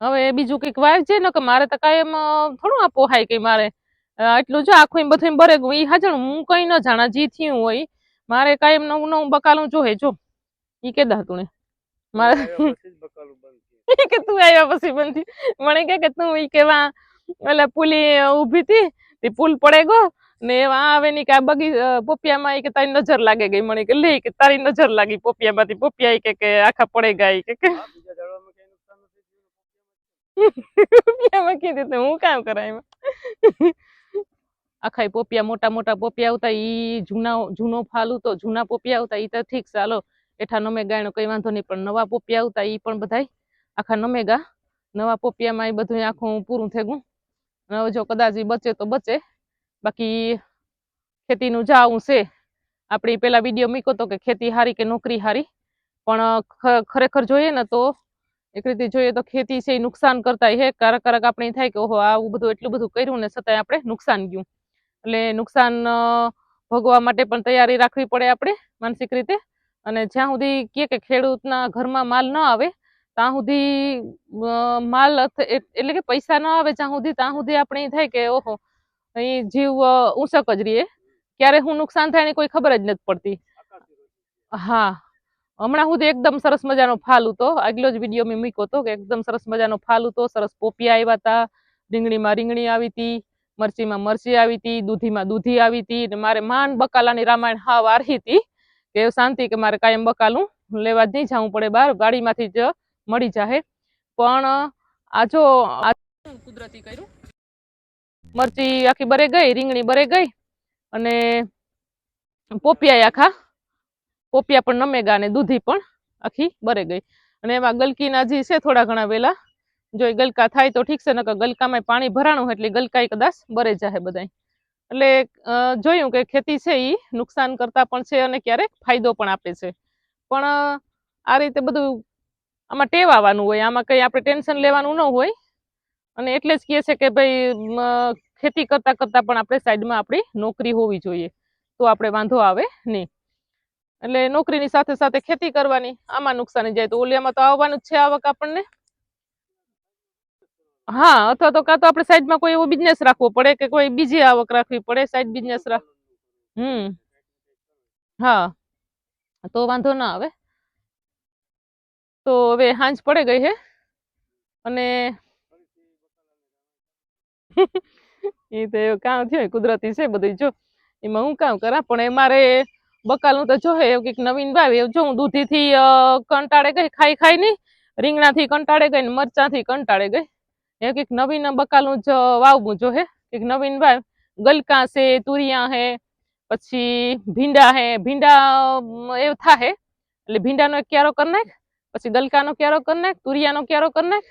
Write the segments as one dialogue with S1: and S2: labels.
S1: હવે બીજું કંઈક વાવજે ને કે મારે તો કાંઈ એમ થોડું આ પોહાય કે મારે. એટલું આટલું જો આખું એમ બધું બરે ઈ હાજણ હું કઈ ન જાણા જી થયું હોય. મારે કાંઈ એમ નવું નવું બકાલું જોહે જો. ઈ કેદા તું મારે
S2: જ.
S1: કે તું આવ્યા પછી બનતી મને કે કે તું ઈ કેવા એટલે પુલી ઊભી હતી તે પુલ પડે ગયો ને એવા આવે ની કે આ બગી પોપિયામાં એ કે તારી નજર લાગે ગઈ. મને કે લે કે તારી નજર લાગી પોપિયામાંથી. પોપિયા કે કે આખા પડે ગયા કે કે
S2: હા, બીજા ઝાડવામાં કઈ નુકસાન નથી થયું.
S1: પોપિયામાં કીધું તો, હું કામ કરાય આખા પોપિયા મોટા મોટા પોપિયા આવતા, ઈ જૂના જૂનો ફાલ તો જૂના પોપિયા આવતા, ઈ તો ઠીક ચાલો એઠા નમે ગાયનો કઈ વાંધો નહીં, પણ નવા પોપિયા આવતા, ઈ પણ બધાય આખા નમે ગા. નવા પોપિયામાં એ બધું આખું પૂરું થઈ ગયું. હવે જો કદાચ ઈ બચે તો બચે. બાકી ખેતીનું જાવું છે. આપણી પેલા વીડિયો મૂક્યો તો કે ખેતી હારી કે નોકરી હારી. પણ ખરેખર જોઈએ ને તો એક રીતે જોઈએ તો ખેતી છે એ નુકસાન કરતા હે કારક કારક આપણે થાય કે ઓહો આવું બધું એટલું બધું કર્યું ને છતાંય આપણે નુકસાન ગયું. એટલે નુકસાન ભોગવા માટે પણ તૈયારી રાખવી પડે આપણે માનસિક રીતે. અને જ્યાં સુધી કહે કે ખેડૂતના ઘરમાં માલ ન આવે ત્યાં સુધી માલ એટલે કે પૈસા ન આવે જ્યાં સુધી ત્યાં સુધી આપણે થાય કે ઓહો અહીં જીવ ઊંચક જ રહીએ. ક્યારે હું નુકસાન થાય એની કોઈ ખબર જ નથી પડતી. હા. હમણાં સુધી એકદમ સરસ મજાનો ફાલ હતો આગલો જ વીડિયો મેં મૂક્યો હતો કે એકદમ સરસ મજાનો ફાલ હતો સરસ પોપિયા આવ્યા હતા રીંગણીમાં રીંગણી આવી હતી મરચીમાં મરચી આવી હતી દૂધીમાં દૂધી આવી હતી ને મારે માંડ બકાલાની રામાયણ હાવ વારહી હતી કે શાંતિ કે મારે કાયમ બકાલું. લેવા જ નહીં જવું પડે બહાર, ગાડીમાંથી જ મળી જાહે. પણ આજો કુદરતી કર્યું. મરચી આખી બરે ગઈ, રીંગણી બરે ગઈ અને પોપિયા આખા પોપિયા પણ નમેગા અને દૂધી પણ આખી બરે ગઈ. અને એમાં ગલકીના જે છે થોડા ઘણા વેલા. જો એ ગલકા થાય તો ઠીક છે, નકર ગલકામાં પાણી ભરાણું એટલે ગલકા કદાચ બરે જાય બધાય. એટલે જોયું કે ખેતી છે એ નુકસાન કરતા પણ છે અને ક્યારેક ફાયદો પણ આપે છે. પણ આ રીતે બધું આમાં ટેવ આવવાનું હોય, આમાં કંઈ આપણે ટેન્શન લેવાનું ન હોય. અને એટલે જ કહે છે કે ભાઈ ખેતી કરતાં કરતાં પણ આપણે સાઈડમાં આપણી નોકરી હોવી જોઈએ. તો આપણે વાંધો આવે નહીં. એટલે નોકરીની સાથે સાથે ખેતી કરવાની આમાં નુકસાની જાય તો ઓલિયામાં તો આવવાનું જ છે આવક આપણને. હા, અથવા તો કાં તો આપણે સાઈડમાં કોઈ એવો બિઝનેસ રાખવો પડે કે કોઈ બીજી આવક રાખવી પડે સાઈડ બિઝનેસ રાખ હમ. હા, તો વાંધો ના આવે. તો હવે હાંજ પડે ગઈ હે. અને એ તો કામ થયું કુદરતી છે બધું, જો. એમાં હું કામ કરા? પણ એ મારે બકાલું તો જોહે એવું કંઈક નવીન વાવે એવું જો હું દૂધીથી અ, કંટાળે ગઈ ખાઈ ખાઈ નહીં રીંગણાથી કંટાળે ગઈ ને મરચાંથી કંટાળે ગઈ. એવું કંઈક નવીન બકાલું જ વાવવું જોહે કંઈક નવીન વાવ ગલકા છે તુરિયા હે પછી ભીંડા હે. ભીંડા અમ, એવું થાહે. એટલે ભીંડાનો એક ક્યારો કરી નાખ પછી ગલકાનો ક્યારો કરી નાખ તુરિયાનો ક્યારો કરી નાખ.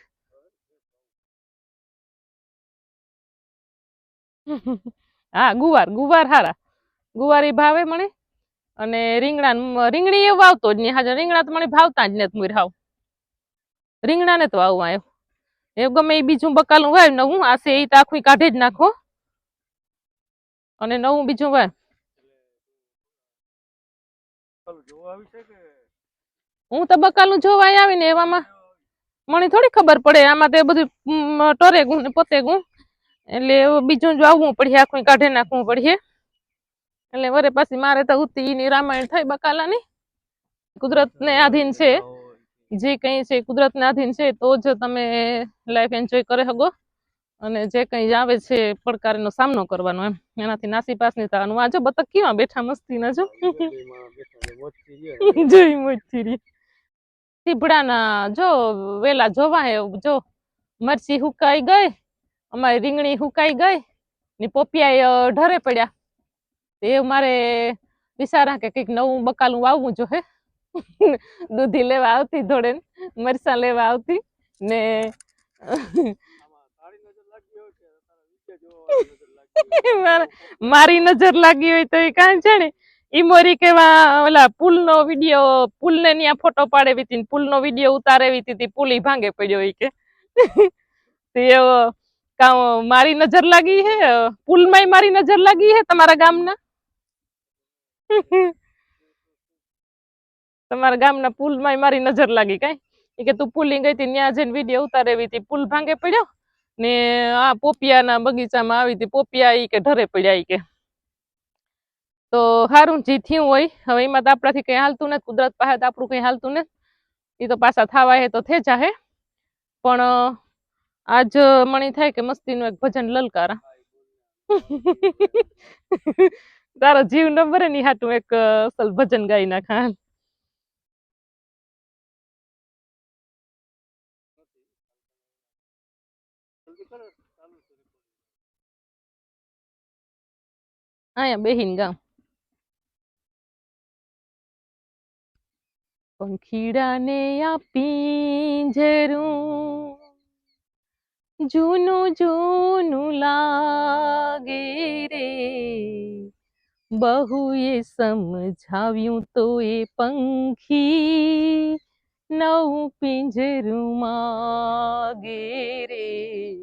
S1: હા ગુવાર ગુવાર હારા. ગુવારી ભાવે મને અને રીંગણા રીંગણી એ વાવતો જ નહીં. હાજર રીંગણા તો મને ભાવતા જ નથી મુર હાવ. રીંગણાને તો વાવવા એવું એ ગમે એ બીજું બકાલું વાવ નવું આ છે એ તો આખું કાઢી જ નાખો. અને નવું બીજું વાવ હું તો બકાલું જોવા આવીને એવામાં. મને થોડી ખબર પડે. આમાં તો એ બધું ઉમ, ગું ને પોતે ગું એટલે બીજું જો આવવું પડે આખું કાઢી નાખવું પડે એટલે વરે પછી મારે તો ઉત્તીની રામાયણ થઈ બકાલાની. કુદરતને આધીન છે. જે કંઈ છે કુદરતને આધીન છે, તો જ તમે લાઈફ એન્જોય કરી શકો. અને જે કંઈ આવે છે પડકારનો સામનો કરવાનો એમ. એનાથી નાસીપાસ નહીં થવાનું આ જો બતક કેવા બેઠા મસ્તી ના જો.
S2: જય મોજથી રહ્યા.
S1: જોઈ જો વેલા જોવા હે, જો મરચી હુકાઈ ગઈ, અમારી રીંગણી હુકાઈ ગઈ, ને પોપિયા ઢરે પડ્યા. એ મારે વિચારા કે કંઈક નવું બકાલું વાવવું જોઈએ દૂધી લેવા આવતી ધોડે મરચાં લેવા આવતી ને
S2: આમાં તારી નજર લાગી હોય કે તારા વિશે જોવાવાળી નજર લાગી હોય?
S1: મારે- મારી નજર લાગી હોય તો એ કાંઈ છે ને ઈ મોરી કેવા ઓલા પુલ નો વિડિયો પુલ ને ન્યા ફોટો પાડેવી હતી પુલ નો વિડિયો ઉતારેવી હતી પુલ ઈ ભાંગે પડ્યો ઈ કે. તે એવો કાં મારી નજર લાગી હે? પુલમાં મારી નજર લાગી હે તમારા ગામના? તમારા ગામના પુલમાં મારી નજર લાગી કઈ. એ કે તું પુલિંગ ગઈ હતી ત્યાં જઈને વીડિયો ઉતારેવી હતી. પુલ ભાંગે પડ્યો ને આ પોપિયાના બગીચામાં આવી હતી. પોપિયા એ કે ઢરે પડ્યા એ કે. તો સારું જે થયું હોય, હવે એમાં તો આપણાથી કઈ હાલતું નથી. કુદરત પાસે તો આપણું કઈ હાલતું નથી. એ તો પાછા થવા હે તો થઈ જાહે પણ આજ મણી થાય કે મસ્તીનું એક ભજન લલકારા. તારો જીવ ન ભરે ની હાટું એક અસલ ભજન ગાઈ નાખા. અહીંયા બેહીન ગામ પંખીડાને આ પિંજરું જૂનું જૂનું લાગે રે બહુએ સમજાવ્યું તો એ પંખી નવું પિંજરું માગે રે.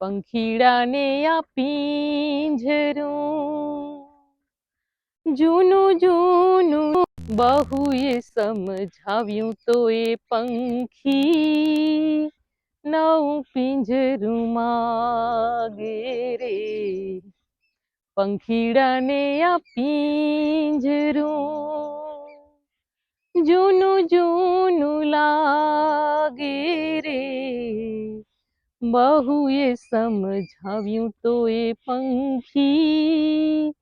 S1: પંખીડાને આ પિંજરું જૂનું જૂનું બહુએ સમજાવ્યું તો એ પંખી નવું પિંજરું માગે રે. પંખીડાને આ પિંજરું જૂનું જૂનું લાગે રે બહુએ સમજાવ્યું તો એ પંખી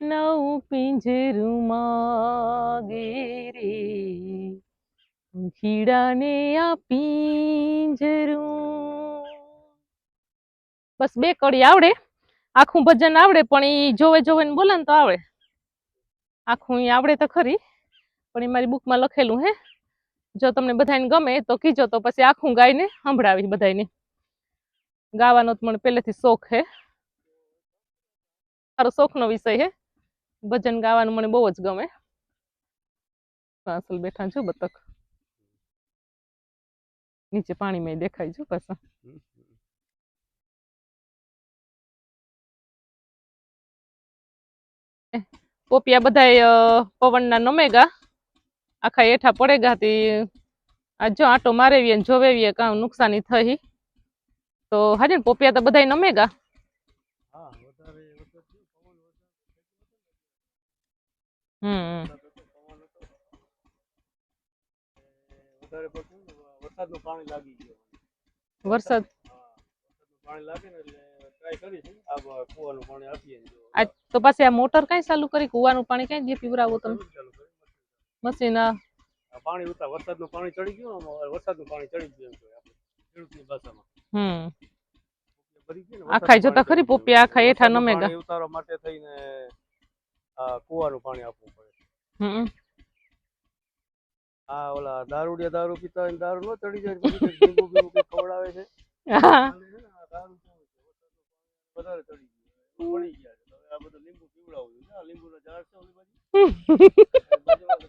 S1: નવું પિંજરું માગે રે પંખીડાને આ પિંજરું બસ બે કડી આવડે આખું ભજન આવડે, પણ એ જોવે જોવે ને બોલે ને તો આવડે. આખું એ આવડે તો ખરી, પણ એ મારી બુકમાં લખેલું હે. જો તમને બધાને ગમે તો કીજો, તો પછી આખું ગાઈને સંભળાવી બધાને ગાવાનો તો મને પહેલેથી શોખ હે. મારો શોખનો વિષય હે. ભજન ગાવાનું મને બહુ જ ગમે. પાસલ બેઠા છું બતક. નીચે પાણીમાં દેખાય જો પાછા. પોપિયા બધાય પવનના નમેગા આખા એઠા પડેગા તી. આ જો આટો મારેવીએ ને જોવેવીએ કાં નુકસાની થઈ. તો હાજે ને પોપિયા તો બધાય નમેગા હમ.
S2: વરસાદનું પાણી લાગી ગયું.
S1: વરસાદ
S2: પાણી લાગે ને એટલે ટ્રાય કરી છે. આ કુવાનું પાણી આપીએ
S1: તો પાછી આ મોટર કઈ ચાલુ કરી કુવાનું પાણી કઈ જે પીવરાવો તમે. મશીન
S2: પાણી ઉતાર વરસાદનું પાણી ચડી ગયું વરસાદનું પાણી ચડી ગયું ખેડૂતની ભાષામાં.
S1: હમ. આખાય જોતા ખરી પોપી આખા
S2: એઠા
S1: નમે
S2: ગા. ઉતારવા માટે થઈને આ કૂવાનું પાણી આપવું પડે.
S1: હમ.
S2: આ ઓલા દારૂડિયા દારૂ પીતા હોય દારૂ ન ચડી જાય પછી લીંબુ બીંબુ ખવડાવે છે.
S1: હા.
S2: દારૂ વધારે ચડી ગયું. પડી ગયા. આ બધું લીંબુ પીવડાવવું છે. આ લીંબુના ઝાડ છે ઓલી બાજુ?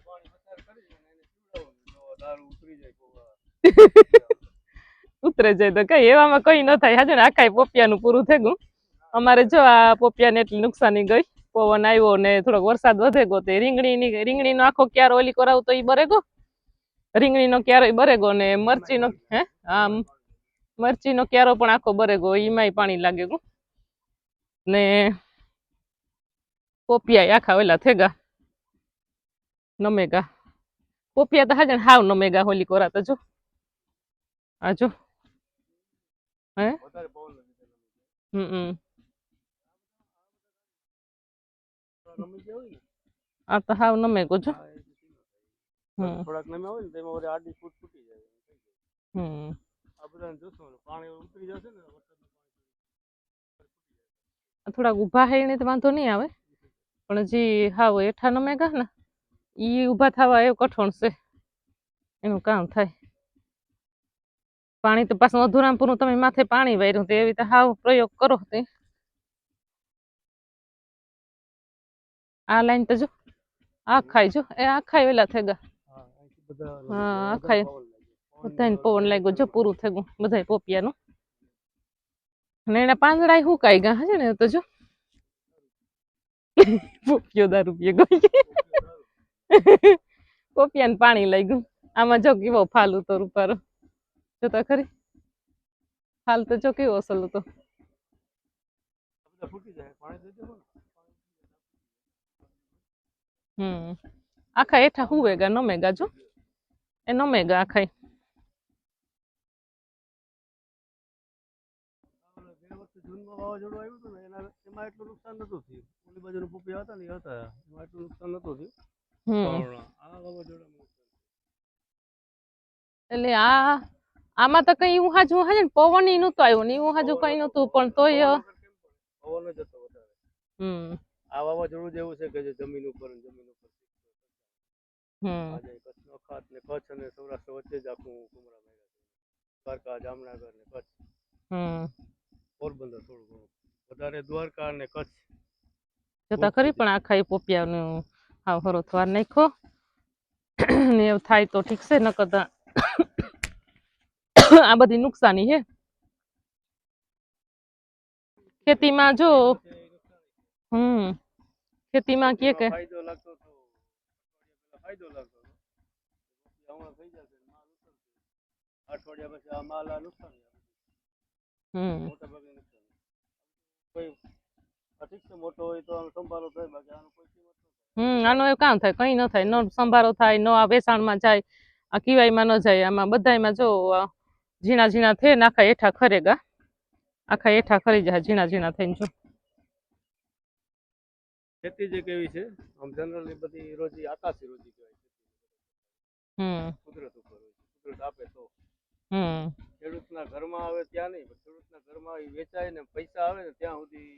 S2: પાણી પસાર કરી અને એને પીવડાવવું તો દારૂ ઉતરી જાય કોવા
S1: ઉતરે જાય તો કઈ એવામાં કઈ ન થાય. હાજર ને આખાય પોપિયાનું પૂરું થઈ ગયું. અમારે જો આ પોપિયાને એટલી નુકસાની ગઈ. પવન આવ્યો ને થોડોક વરસાદ વધે ગયો તે રીંગણીની રીંગણીનો આખો ક્યારો ઓલી કરાવું તો એ બરે ગયો? રીંગણીનો ક્યારો બરે ગયો ને મરચીનો હે? આમ મરચીનો ક્યારો પણ આખો બરે ગયો. એમાંય પાણી લાગે ગયું. ને પોપિયા આખા ઓલા થેગા નમેગા પોપિયા તો હાજે ને હાવ નમેગા હોલી કોરા તો જો આ જો હે હમ આ તો હાવ નમે ગો જો
S2: થોડાક નમે હોય ને તેમાં ઓરે આડી ફૂટ ફૂટી જાય
S1: હમ
S2: આ બધાને જોશું પાણી ઉતરી જશે ને
S1: થોડાક ઊભા હે એને તો વાંધો નહીં આવે પણ જે હાવ હેઠા નમે ગયા ને એ ઊભા થવા એવું કઠોણ છે. એનું કામ થાય. પાણી તો પાછું અધુરામપુરનું તમે માથે પાણી વાર્યું તે એવી રીતે હાવ પ્રયોગ કરો તે. આ લાઈન તો જો આ જો એ આ ખાય વેલા થઈ ગયા
S2: હા, બધા
S1: આખાય. બધાને પવન લાગ્યો. જો પૂરું થઈ ગયું બધાય પોપિયાનું. અને એના પાંદડા હુકાઈ ગયા હજે ને તો જો. પોપિયો દારૂ પીએ, ગઈ પોપિયાને પાણી લઈ ગયું. આમાં જો કેવો ફાલ ઉતો રૂપારો. જોતા ખરી. ફાલ તો જો કેવો અસલ હતો
S2: ને
S1: હમ. આખા હેઠા હુવેગા નમેગા જો. એ નમેગા આખા
S2: વાવાઝોડું આવ્યું હતું ને એના એમાં એટલું નુકસાન નતું થયું. ઓલી બાજુના પોપિયા હતા ને એ હતા એમાં એટલું નુકસાન નતું થયું. પણ આ વાવાઝોડામાં
S1: એટલે આ આમાં તો કઈ ઉહાજુ ઉહાજે ને પવન ઈ નતું આવ્યું ને ઉહાજુ કઈ નતું પણ તોય
S2: પવન જ હતો વધારે.
S1: હમ.
S2: આ વાવાઝોડું જેવું છે કે જે જમીન ઉપર જમીન ઉપર
S1: હમ.
S2: આજે કચ્છનો અખાત ને કચ્છ અને સૌરાષ્ટ્ર વચ્ચે જ આખું કુમરા માર્યા દ્વારકા જામનગર ને કચ્છ.
S1: હમ.
S2: પોરબંદર થોડું ઘણું. વધારે દ્વારકા અને કચ્છ.
S1: જતા ખરી પણ આખા એ પોપિયાનું હાવ હરો થવા નાખો ને એવું થાય તો ઠીક છે તો આ બધી નુકસાની હે. ખેતીમાં જો હમ ખેતીમાં કે કે
S2: ફાયદો લાગતો તો ફાયદો લાગતો તો હમણાં થઈ જશે માલ ઉતરશે. અઠવાડિયા પછી આ માલ આ નુકસાન
S1: હમ.
S2: મોટા હોય તો આનો થાય બાકી આનો કોઈ કિંમત
S1: હમ આનો એવું કામ થાય કઈ ન થાય ન સંભારો થાય ન આ વેચાણમાં જાય આ કિવાયમાં ન જાય આમાં બધાયમાં જો આ ઝીણા ઝીણા થઈને આખા હેઠા ખરેગા આખા હેઠા ખરી જાય ઝીણા ઝીણા થઈને જો.
S2: ખેતી જે કેવી છે આમ જનરલી બધી રોજી આકાશી રોજી કહેવાય.
S1: હમ.
S2: કુદરત ઉપર કુદરત આપે તો. ખેડૂતના ઘરમાં આવે ત્યાં નહીં ખેડૂતના ઘરમાં વેચાય ને પૈસા આવે ને ત્યાં સુધી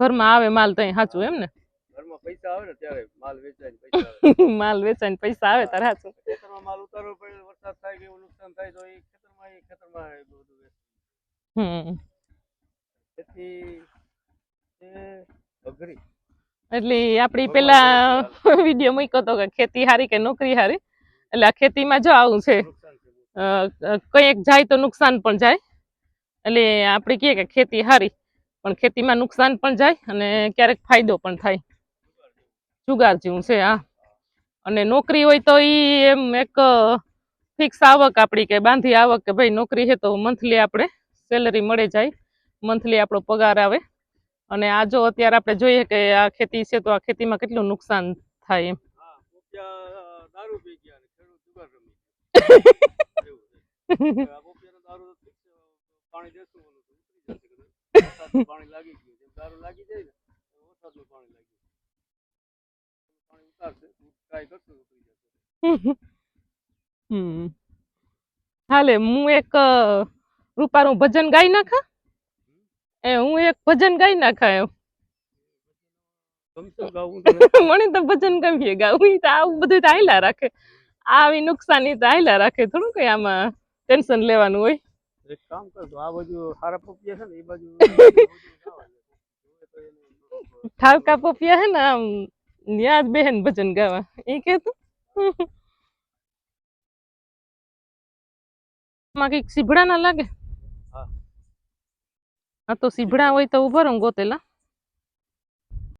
S1: ઘરમાં આવે માલ તઈ સાચું એમ ને?
S2: ઘરમાં પૈસા આવે ને ત્યારે માલ વેચાય ને પૈસા આવે.
S1: માલ વેચાઈને પૈસા આવે તારે સાચું
S2: ખેતરમાં માલ ઉતારવો પડે વરસાદ થાય કે એવું નુકસાન થાય તો એ ખેતરમાં એ ખેતરમાં બધું
S1: હમ.
S2: ખેતી અઘરી.
S1: એટલે આપડી પેલા વીડિયો મૂક્યો હતો કે ખેતી હારી કે નોકરી હારી? એટલે આ ખેતીમાં જો આવું છે કંઈક જાય તો નુકસાન પણ જાય. એટલે આપણે કહીએ કે ખેતી સારી પણ ખેતીમાં નુકસાન પણ જાય અને ક્યારેક ફાયદો પણ થાય. જુગાર જેવું છે આ અને નોકરી હોય તો એ એમ એક ફિક્સ આવક આપણી કે બાંધી આવક કે ભાઈ નોકરી છે તો મંથલી આપણે સેલરી મળે જાય મંથલી આપણો પગાર આવે. અને આ જો અત્યારે આપણે જોઈએ કે આ ખેતી છે તો આ ખેતીમાં કેટલું નુકસાન થાય એમ.
S2: પાણી દેશું ઓલું તો ઉતરી જશે કદાચ. વરસાદનું પાણી લાગી ગયું દારૂ લાગી જાય ને વરસાદનું પાણી લાગી પાણી ઉતારશે ટ્રાય કરશું ઉતરી જશે
S1: હમ. હાલે હું એક રૂપારું ભજન ગાઈ નાખા? એ હું એક ભજન ગાઈ નાખા એમ. મને તો ભજન ગમીએ ગાવું તો આવું બધું તો હાલ્યા રાખે. આવી નુકસાની તો હાલ્યા રાખે થોડું કઈ આમાં ટેન્શન લેવાનું હોય.
S2: એક કામ કર તો આ બાજુ હારા પોપિયા છે ને એ બાજુ જોવે તો એને
S1: ઠાવકા પોપિયા હે ને આમ ન્યા જ બેહેન ભજન ગાવા. એ કેતું માં કંઈક સીભડા ના લાગે?
S2: હા.
S1: હા તો સીભડા હોય તો ઊભા રહો ગોતેલા.